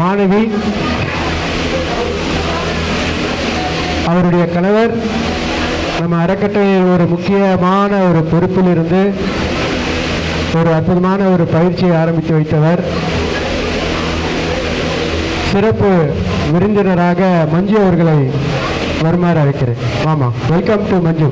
மாணவி அவருடைய கணவர் நம்ம அறக்கட்டளையில் ஒரு முக்கியமான ஒரு பொறுப்பில் இருந்து ஒரு அற்புதமான ஒரு பயிற்சியை ஆரம்பித்து வைத்தவர். சிறப்பு விருந்தினராக மஞ்சு அவர்களை வருமாறு அழைக்கிறேன். ஆமாம் வெல்கம் டு மஞ்சு.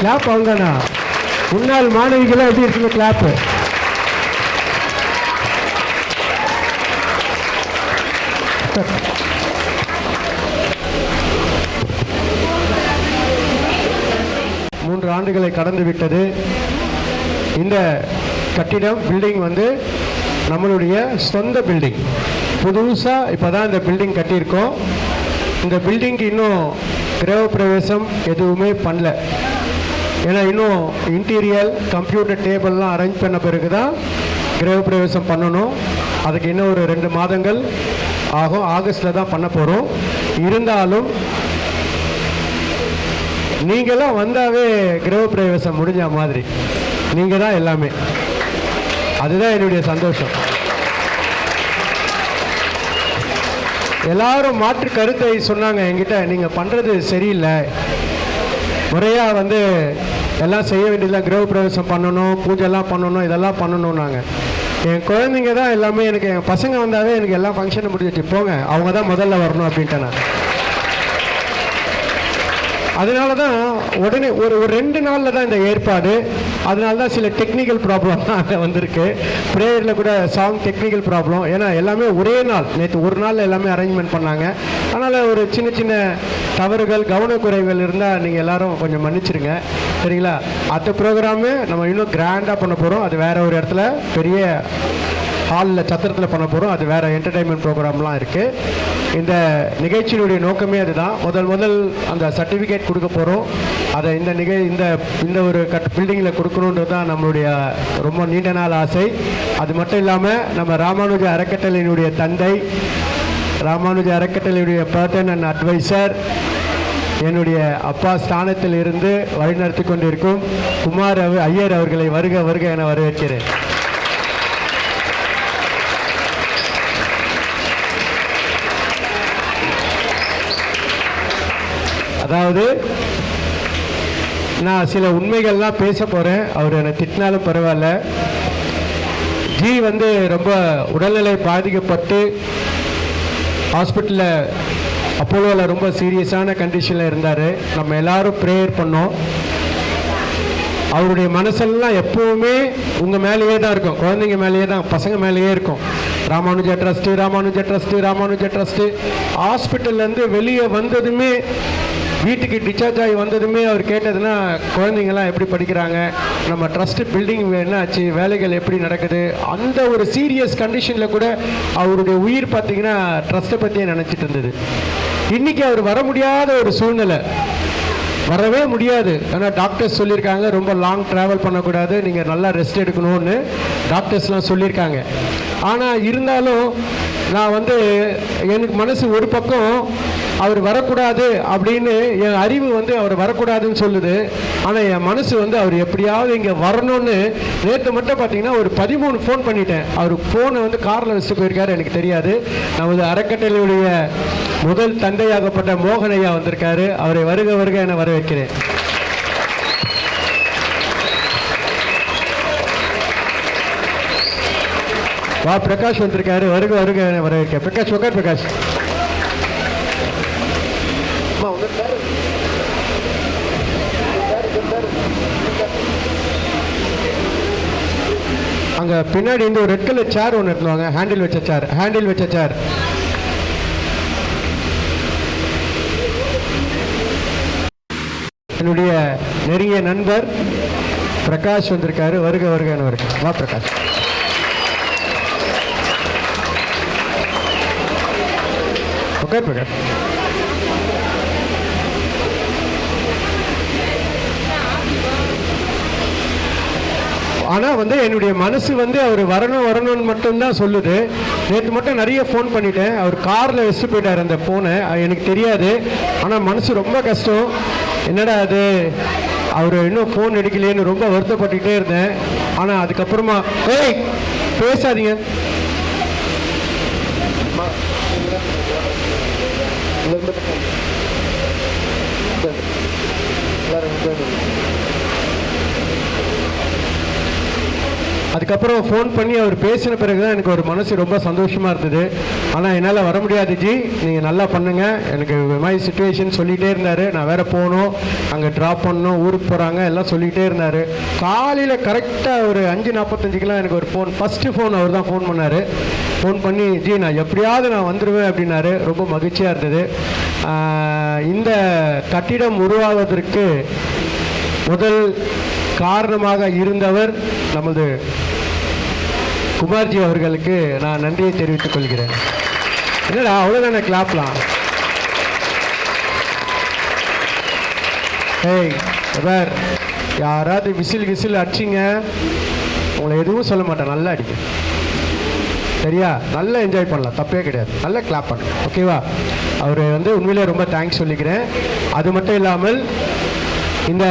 கிளாப் அவங்கண்ணா முன்னாள் மாணவிகளாக எப்படி இருக்குங்க கிளாப்பு மூன்று ஆண்டுகளை கடந்து விட்டது. இந்த கட்டிடம் பில்டிங் வந்து நம்மளுடைய சொந்த பில்டிங் புதுசாக இப்போ தான் இந்த பில்டிங் கட்டியிருக்கோம். இந்த பில்டிங்க்கு இன்னும் கிரகப்பிரவேசம் எதுவுமே பண்ணல. ஏன்னா இன்னும் இன்டீரியல் கம்ப்யூட்டர் டேபிள்லாம் அரேஞ்ச் பண்ண பிறகு தான் கிரகப்பிரவேசம் பண்ணணும். அதுக்கு இன்னும் ஒரு ரெண்டு மாதங்கள் ஆகும். ஆகஸ்டில் தான் பண்ண போகிறோம் இருந்தாலும் நீங்களாம் வந்தாவே கிரகப்பிரவேசம் முடிஞ்ச மாதிரி. நீங்கள் தான் எல்லாமே. அதுதான் என்னுடைய சந்தோஷம். எல்லாரும் மாற்று கருத்தை சொன்னாங்க என்கிட்ட. நீங்கள் பண்ணுறது சரியில்லை. முறையாக வந்து எல்லாம் செய்ய வேண்டியதெல்லாம் கிரகப்பிரவேசம் பண்ணணும் பூஜைலாம் பண்ணணும் இதெல்லாம் பண்ணணும் நாங்கள் என் குழந்தைங்க தான் எல்லாமே எனக்கு என் பசங்க வந்தாவே எனக்கு எல்லா ஃபங்க்ஷனும் முடிஞ்சிச்சு போங்க அவங்க தான் முதல்ல வரணும் அப்படின்ட்டு நான். அதனால தான் உடனே ஒரு ஒரு ரெண்டு நாளில் தான் இந்த ஏற்பாடு. அதனால தான் சில டெக்னிக்கல் ப்ராப்ளம்லாம் அங்கே வந்திருக்கு. ப்ரேயரில் கூட சாங் டெக்னிக்கல் ப்ராப்ளம் ஏன்னா எல்லாமே ஒரே நாள். நேற்று ஒரு நாளில் எல்லாமே அரேஞ்ச்மெண்ட் பண்ணாங்க. அதனால் ஒரு சின்ன சின்ன தவறுகள் கவனக்குறைகள் இருந்தால் நீங்கள் எல்லாரும் கொஞ்சம் மன்னிச்சிருங்க. சரிங்களா? அடுத்த ப்ரோக்ராமு நம்ம இன்னும் கிராண்டாக பண்ண போகிறோம் அது வேற ஒரு இடத்துல பெரிய ஹாலில் சத்திரத்தில் பண்ண போகிறோம் அது வேறு என்டர்டைன்மெண்ட் ப்ரோக்ராம்லாம் இருக்குது இந்த நிகழ்ச்சியினுடைய நோக்கமே அதுதான். முதல் முதல் அந்த சர்டிஃபிகேட் கொடுக்க போகிறோம் அதை இந்த நிகழ் இந்த இந்த ஒரு கட் பில்டிங்கில் கொடுக்கணுன்றது தான் நம்மளுடைய ரொம்ப நீண்ட நாள் ஆசை. அது மட்டும் இல்லாமல் நம்ம ராமானுஜ அறக்கட்டளையினுடைய தந்தை ராமானுஜ அறக்கட்டளையுடைய பர்டன் அண்ட் அட்வைசர் என்னுடைய அப்பா ஸ்தானத்தில் இருந்து வழிநடத்தி கொண்டிருக்கும் குமார் ஐயர் அவர்களை வருக வருக என வரவேற்கிறேன். அதாவது நான் சில உண்மைகள்லாம் பேச போகிறேன் அவர் என்னை திட்டினாலும் பரவாயில்ல. ஜி வந்து ரொம்ப உடல்நிலை பாதிக்கப்பட்டு ஹாஸ்பிட்டலில் அப்போலோவில் ரொம்ப சீரியஸான கண்டிஷனில் இருந்தார். நம்ம எல்லாரும் ப்ரேயர் பண்ணோம். அவருடைய மனசெல்லாம் எப்பவுமே உங்கள் மேலேயே தான் இருக்கும். குழந்தைங்க மேலேயே தான் பசங்க மேலேயே இருக்கும். Ramanuja trust Ramanuja trust Ramanuja trust ஹாஸ்பிட்டல்லேருந்து வெளியே வந்ததுமே வீட்டுக்கு டிஸ்சார்ஜ் ஆகி வந்ததுமே அவர் கேட்டதுன்னா குழந்தைங்களாம் எப்படி படிக்கிறாங்க? நம்ம ட்ரஸ்ட்டு பில்டிங் என்ன ஆச்சு? வேலைகள் எப்படி நடக்குது? அந்த ஒரு சீரியஸ் கண்டிஷனில் கூட அவருடைய உயிர் பார்த்தீங்கன்னா ட்ரஸ்ட்டை பற்றியே நினச்சிட்டு இருந்தது. இன்றைக்கி அவர் வர முடியாத ஒரு சூழ்நிலை. வரவே முடியாது. ஏன்னா டாக்டர்ஸ் சொல்லியிருக்காங்க ரொம்ப லாங் ட்ராவல் பண்ணக்கூடாது நீங்கள் நல்லா ரெஸ்ட் எடுக்கணும்னு. டாக்டர்ஸ்லாம் சொல்லியிருக்காங்க. ஆனால் இருந்தாலும் நான் வந்து எனக்கு மனசு ஒரு பக்கம் அவர் வரக்கூடாது அப்படின்னு என் அறிவு வந்து அவர் வரக்கூடாதுன்னு சொல்லுது. ஆனால் என் மனசு வந்து அவர் எப்படியாவது இங்கே வரணும்னு நேற்று மட்டும் பார்த்தீங்கன்னா ஒரு பதிமூணு ஃபோன் பண்ணிட்டேன். அவர் ஃபோனை வந்து காரில் வச்சுட்டு போயிருக்காரு எனக்கு தெரியாது. நமது அறக்கட்டளையுடைய முதல் தந்தையாகப்பட்ட மோகனையா வந்திருக்காரு. அவரை வருக வருக என வரவேற்கிறேன். வா பிரகாஷ் வந்திருக்காரு. வருக வருக வரவேற்க பிரகாஷ் உட்கார் பிரகாஷ்? அங்க பின்னாடி இந்த ஒரு ரெட் கலர் சேர் ஒன்று எடுத்துவாங்க ஹேண்டில் வச்ச சேர் ஹேண்டில் வச்ச சேர் என்னுடைய நெருங்கிய நண்பர் பிரகாஷ் வந்திருக்காரு. வருக வருக வருக. வா பிரகாஷ். ஓகே பிரகாஷ் ஆனால் வந்து என்னுடைய மனசு வந்து அவர் வரணும் வரணும்னு மட்டும்தான் சொல்லுது. நேற்று மட்டும் நிறைய ஃபோன் பண்ணிட்டேன். அவர் காரில் வச்சு போயிட்டார் அந்த ஃபோனை எனக்கு தெரியாது. ஆனால் மனசு ரொம்ப கஷ்டம். என்னடா அது? அவர் இன்னும் ஃபோன் எடுக்கலையேன்னு ரொம்ப வருத்தப்பட்டுக்கிட்டே இருந்தேன். ஆனால் அதுக்கப்புறமா ஏய் பேசாதீங்க. Não, não, não. அதுக்கப்புறம் ஃபோன் பண்ணி அவர் பேசின பிறகு தான் எனக்கு ஒரு மனசு ரொம்ப சந்தோஷமாக இருந்தது. ஆனால் என்னால் வர முடியாது ஜி. நீங்கள் நல்லா பண்ணுங்கள் எனக்கு இது மாதிரி சுச்சுவேஷன் சொல்லிகிட்டே இருந்தார். நான் வேறு போகணும். அங்கே ட்ராப் பண்ணணும். ஊருக்கு போகிறாங்க எல்லாம் சொல்லிகிட்டே இருந்தார். காலையில் கரெக்டாக ஒரு அஞ்சு நாற்பத்தஞ்சுக்கெலாம் எனக்கு ஒரு ஃபோன் ஃபஸ்ட்டு ஃபோன் அவர் தான் ஃபோன் பண்ணார். ஃபோன் பண்ணி ஜி நான் எப்படியாவது நான் வந்துடுவேன் அப்படின்னாரு. ரொம்ப மகிழ்ச்சியாக இருந்தது. இந்த கட்டிடம் உருவாவதற்கு முதல் காரணமாக இருந்தவர் நமது குமார்ஜி அவர்களுக்கு நான் நன்றியை தெரிவித்துக் கொள்கிறேன். என்னடா அவ்வளோதான கிளாப்லாம் ஏய் எவர் யாராவது விசில் விசில் அடிச்சிங்க. உங்களை எதுவும் சொல்ல மாட்டேன் நல்லா அடிக்க சரியா? நல்லா என்ஜாய் பண்ணலாம் தப்பே கிடையாது. நல்லா கிளாப் பண்ணுங்க ஓகேவா அவர் வந்து உண்மையிலே ரொம்ப தேங்க்ஸ் சொல்லிக்கிறேன். அது மட்டும் இல்லாமல் இந்த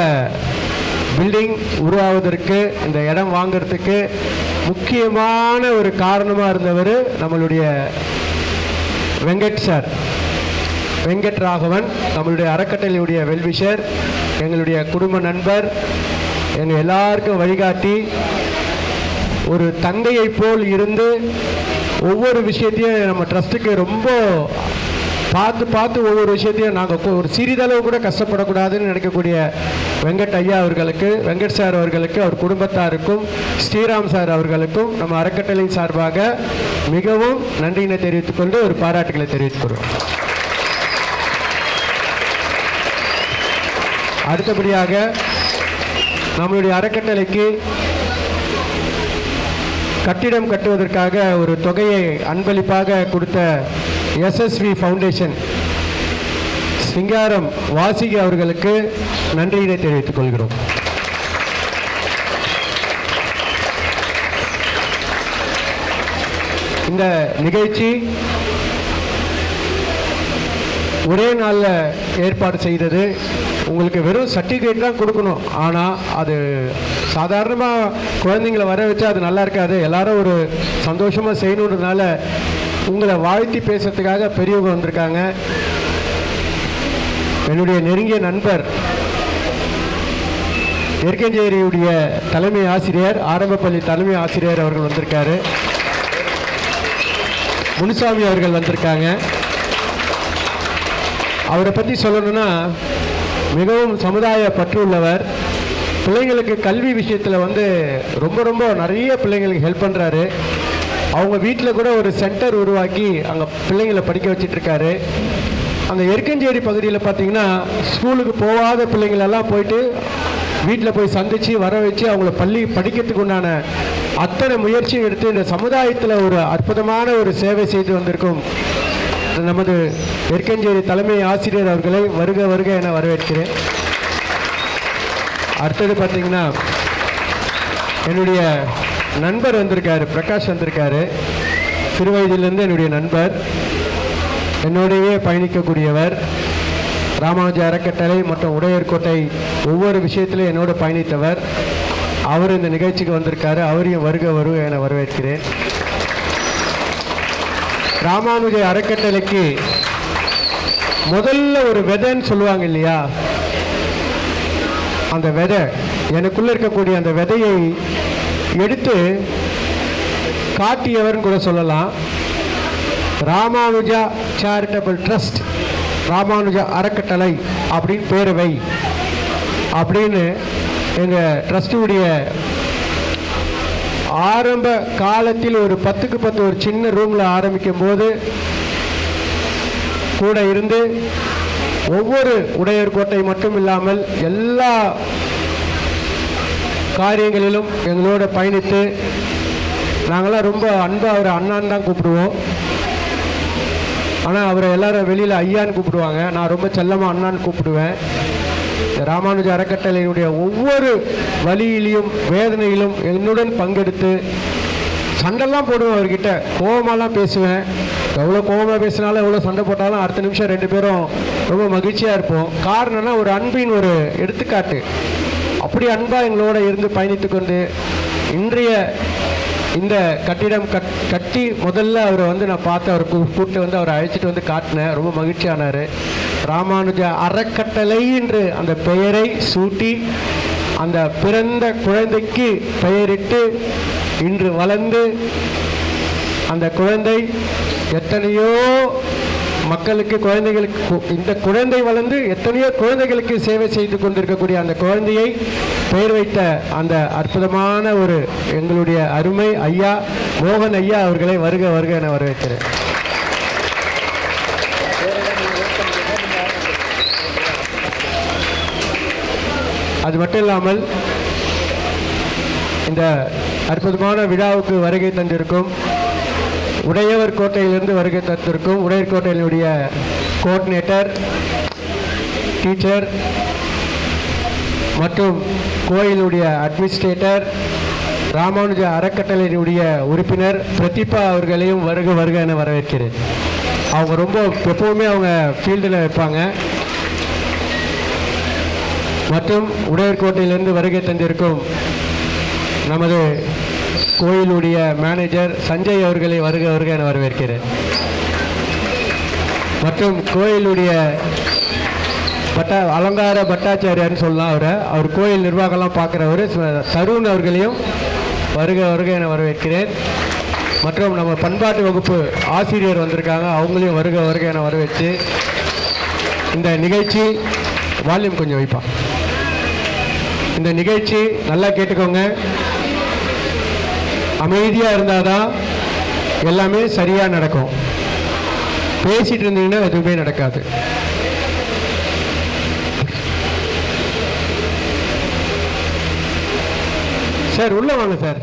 பில்டிங் உருவாவதற்கு இந்த இடம் வாங்குறதுக்கு முக்கியமான ஒரு காரணமாக இருந்தவர் நம்மளுடைய வெங்கட் சார். வெங்கட் ராகவன் நம்மளுடைய அறக்கட்டளையுடைய வெல்விஷர் எங்களுடைய குடும்ப நண்பர் எங்கள் எல்லாருக்கும் வழிகாட்டி ஒரு தங்கையைப் போல் இருந்து ஒவ்வொரு விஷயத்தையும் நம்ம ட்ரஸ்ட்டுக்கு ரொம்ப பார்த்து பார்த்து ஒவ்வொரு விஷயத்தையும் நாங்கள் ஒரு சிறிதளவு கூட கஷ்டப்படக்கூடாதுன்னு நினைக்கக்கூடிய வெங்கட் ஐயா அவர்களுக்கு வெங்கட் சார் அவர்களுக்கு அவர் குடும்பத்தாருக்கும் ஸ்ரீராம் சார் அவர்களுக்கும் நம்ம அறக்கட்டளை சார்பாக மிகவும் நன்றியினை தெரிவித்துக் கொண்டு ஒரு பாராட்டுகளை தெரிவித்துக் கொள்வோம் அடுத்தபடியாக நம்மளுடைய அறக்கட்டளைக்கு கட்டிடம் கட்டுவதற்காக ஒரு தொகையை அன்பளிப்பாக கொடுத்த எஸ்எஸ்வி ஃபவுண்டேஷன் சிங்காரம் வாசிகி அவர்களுக்கு நன்றியினை தெரிவித்துக் கொள்கிறோம். இந்த நிகழ்ச்சி ஒரே நாளில் ஏற்பாடு செய்தது. உங்களுக்கு வெறும் சர்டிஃபிகேட் தான் கொடுக்கணும். ஆனால் அது சாதாரணமாக குழந்தைங்களை வர வச்சா அது நல்லா இருக்காது. எல்லாரும் ஒரு சந்தோஷமாக செய்யணுன்றதுனால உங்களை வாழ்த்தி பேசுறதுக்காக பெரியவங்க வந்திருக்காங்க. என்னுடைய நெருங்கிய நண்பர் எருக்கஞ்சேரியுடைய தலைமை ஆசிரியர் ஆரம்பப்பள்ளி தலைமை ஆசிரியர் அவர்கள் வந்திருக்காரு. முனுசாமி அவர்கள் வந்திருக்காங்க. அவரை பற்றி சொல்லணும்னா மிகவும் சமுதாய பற்று உள்ளவர் பிள்ளைங்களுக்கு கல்வி விஷயத்தில் வந்து ரொம்ப ரொம்ப நிறைய பிள்ளைங்களுக்கு ஹெல்ப் பண்ணுறாரு அவங்க வீட்டில் கூட ஒரு சென்டர் உருவாக்கி அங்கே பிள்ளைங்களை படிக்க வச்சுட்டு இருக்காரு அந்த எருக்கஞ்சேரி பகுதியில் பார்த்தீங்கன்னா ஸ்கூலுக்கு போகாத பிள்ளைங்களெல்லாம் போயிட்டு வீட்டில் போய் சந்தித்து வர வச்சு அவங்கள பள்ளி படிக்கிறதுக்கு உண்டான அத்தனை முயற்சியும் எடுத்து இந்த சமுதாயத்தில் ஒரு அற்புதமான ஒரு சேவை செய்து வந்திருக்கும் நமது எருக்கஞ்சேரி தலைமை ஆசிரியர் அவர்களை வருக வருக என வரவேற்கிறேன். அடுத்தது பார்த்தீங்கன்னா என்னுடைய நண்பர் வந்திருக்காரு பிரகாஷ் வந்திருக்காரு. சிறுவயதிலிருந்து என்னுடைய நண்பர். என்னோடையே பயணிக்கக்கூடியவர். ராமானுஜ அறக்கட்டளை மற்றும் உடையர்கோட்டை ஒவ்வொரு விஷயத்திலும் என்னோடு பயணித்தவர். அவர் இந்த நிகழ்ச்சிக்கு வந்திருக்காரு. அவரையும் வருக வருக என வரவேற்கிறேன். ராமானுஜ அறக்கட்டளைக்கு முதல்ல ஒரு விதைன்னு சொல்லுவாங்க இல்லையா? அந்த விதை. எனக்குள்ள இருக்கக்கூடிய அந்த விதையை எடுத்து காட்டியவர்னு கூட சொல்லலாம். ராமானுஜா சேரிட்டபிள் ட்ரஸ்ட் ராமானுஜா அறக்கட்டளை அப்படின்னு பேரவை அப்படின்னு எங்கள் ட்ரஸ்டுடைய ஆரம்ப காலத்தில் ஒரு பத்துக்கு பத்து ஒரு சின்ன ரூமில் ஆரம்பிக்கும் போது கூட இருந்து ஒவ்வொரு உடையர் கோட்டை மட்டும் இல்லாமல் எல்லா காரியங்களிலும் எங்களோட பயணித்து நாங்களாம் ரொம்ப அன்பாக அவரை அண்ணான்னு தான் கூப்பிடுவோம். ஆனால் அவரை எல்லாரும் வெளியில் ஐயான்னு கூப்பிடுவாங்க. நான் ரொம்ப செல்லமாக அண்ணான்னு கூப்பிடுவேன். ராமானுஜ அறக்கட்டளையினுடைய ஒவ்வொரு வழியிலையும் வேதனையிலும் என்னுடன் பங்கெடுத்து சண்டைலாம் போடுவேன் அவர்கிட்ட. கோபமாலாம் பேசுவேன். எவ்வளோ கோபமாக பேசினாலும் எவ்வளோ சண்டை போட்டாலும் அடுத்த நிமிஷம் ரெண்டு பேரும் ரொம்ப மகிழ்ச்சியாக இருப்போம். காரணம்னா ஒரு அன்பின் ஒரு எடுத்துக்காட்டு. அப்படி அன்பாக எங்களோட இருந்து பயணித்து கொண்டு இன்றைய இந்த கட்டிடம் கட் கட்டி முதல்ல அவரை வந்து நான் பார்த்து அவரை கூ- கூப்பிட்டு வந்து அவரை அழைச்சிட்டு வந்து காட்டினேன். ரொம்ப மகிழ்ச்சியானார். ராமானுஜ அறக்கட்டளை என்று அந்த பெயரை சூட்டி அந்த பிறந்த குழந்தைக்கு பெயரிட்டு இன்று வளர்ந்து அந்த குழந்தை எத்தனையோ மக்களுக்கு குழந்தைகளுக்கு கு- இந்த குழந்தை வளர்ந்து எத்தனையோ குழந்தைகளுக்கு சேவை செய்து கொண்டிருக்கக்கூடிய அந்த குழந்தையை பெயர் வைத்த அந்த அற்புதமான ஒரு எங்களுடைய அருமை ஐயா மோகன் ஐயா அவர்களை வருக வருக என வரவேற்கிறேன். அது மட்டும் இல்லாமல் இந்த அற்புதமான விழாவுக்கு வருகை தந்திருக்கும் உடையவர் கோட்டையிலிருந்து வருகை தந்திருக்கும் உடையர் கோட்டையினுடைய கோஆர்டினேட்டர் டீச்சர் மற்றும் கோயிலுடைய அட்மினிஸ்ட்ரேட்டர் ராமானுஜ அறக்கட்டளையினுடைய உறுப்பினர் பிரதீபா அவர்களையும் வருக வருக என வரவேற்கிறேன். அவங்க ரொம்ப எப்பவுமே அவங்க ஃபீல்டில் வைப்பாங்க மற்றும் உடையர்கோட்டையிலிருந்து வருகை தந்திருக்கும் நமது கோயிலுடைய மேனேஜர் சஞ்சய் அவர்களை வருக வருக என வரவேற்கிறேன். மற்றும் கோயிலுடைய பட்டா அலங்கார பட்டாச்சாரியார்னு சொல்லலாம் அவரை. அவர் கோயில் நிர்வாகம்லாம் பார்க்குறவர் தருண் அவர்களையும் வருக வருக என வரவேற்கிறேன். மற்றும் நம்ம பண்பாட்டு வகுப்பு ஆசிரியர் வந்திருக்காங்க அவங்களையும் வருக வருக என வரவேற்று இந்த நிகழ்ச்சி வால்யூம் கொஞ்சம் வைப்பான் இந்த நிகழ்ச்சி நல்லா கேட்டுக்கோங்க. அமைதியாக இருந்தால் தான் எல்லாமே சரியாக நடக்கும். பேசிட்டு இருந்தீங்கன்னா எதுவுமே நடக்காது. சார் உள்ளே வாங்க சார்.